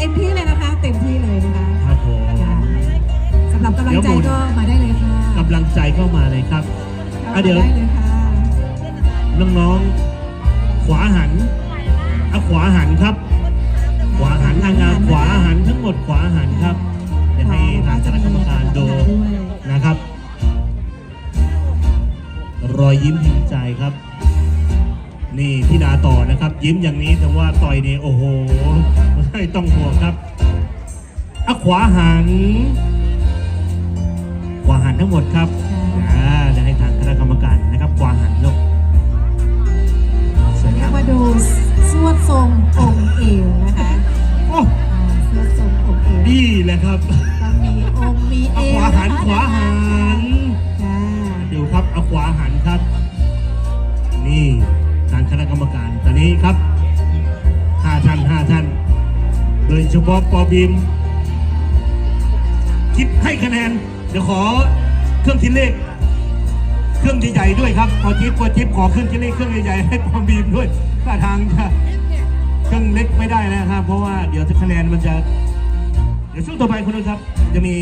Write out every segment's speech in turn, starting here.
เต็มที่เลยนะคะ เต็มที่เลยนะคะครับผมค่ะสำหรับกำลังใจก็มาได้เลยค่ะกำลังใจเข้ามาเลยครับอะเดี๋ยวได้เลยค่ะน้องๆขวาหันอะขวาหันครับ ขวาหันนางงามขวาหันทั้งหมดขวาหันครับเดี๋ยวให้ทางคณะกรรมการดูนะครับ รอยยิ้มพิมพ์ใจครับ นี่พี่ดาต่อนะครับ ยิ้มอย่างนี้แต่ว่าต่อยนี่โอ้โหไม่ต้องห่วงครับอะขวาหัน ขวาหันทั้งหมดครับอ่าเดี๋ยวให้ทางคณะกรรมการนะครับ ขวาหันลูกสวยเรีงายมกว่าดูสวดทรงองค์เอวนะคะโอ้อ่าสวดทรงองค์เอวนี่แหละครับ ต้องมีองค์มีเอเอาวขวาหันขวาหัน นนี้ครับห้าท่านห้าท่าน โดยเฉพาะปอบีม คิดให้คะแนน เดี๋ยวขอเครื่องคิดเลข เครื่องใหญ่ๆด้วยครับปอจิ๊บปอจิ๊บขอเครื่องคิดเลขเครื่องใหญ่ๆให้ปอบีมด้วยถ้าทางจะเครื่องเล็กไม่ได้นะครับ เพราะว่าเดี๋ยวคะแนนมันจะเดี๋ยวช่วงต่อไปคุณดูครับ จะมี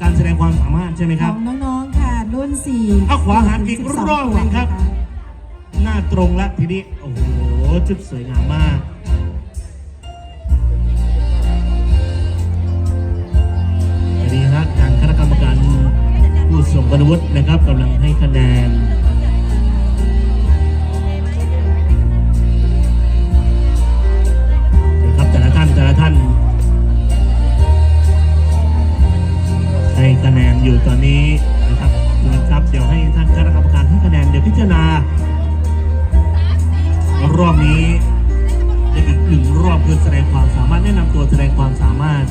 การแสดงความสามารถใช่ไหมขครัอบงน้องๆค่ะรุ่นสี่เอาขวาหันอีกถึ12รอบหนึ่งครับ หน้าตรงละทีนี้ โอ้โห จุดสวยงามมากอันนี้ฮะทางคณะกรรมการผู้ทรงคุณวุฒินะครับกำลังให้คะแนนนะครับแต่ละท่านแต่ละท่าน ให้คะแนนอยู่ตอนนี้นะครับนะครับเดี๋ยวให้ท่านคณะกรรมการ นี้จะอีกหนึ่งรอบคือแสดงความสามารถแนะนำตัวแสดงความสามารถ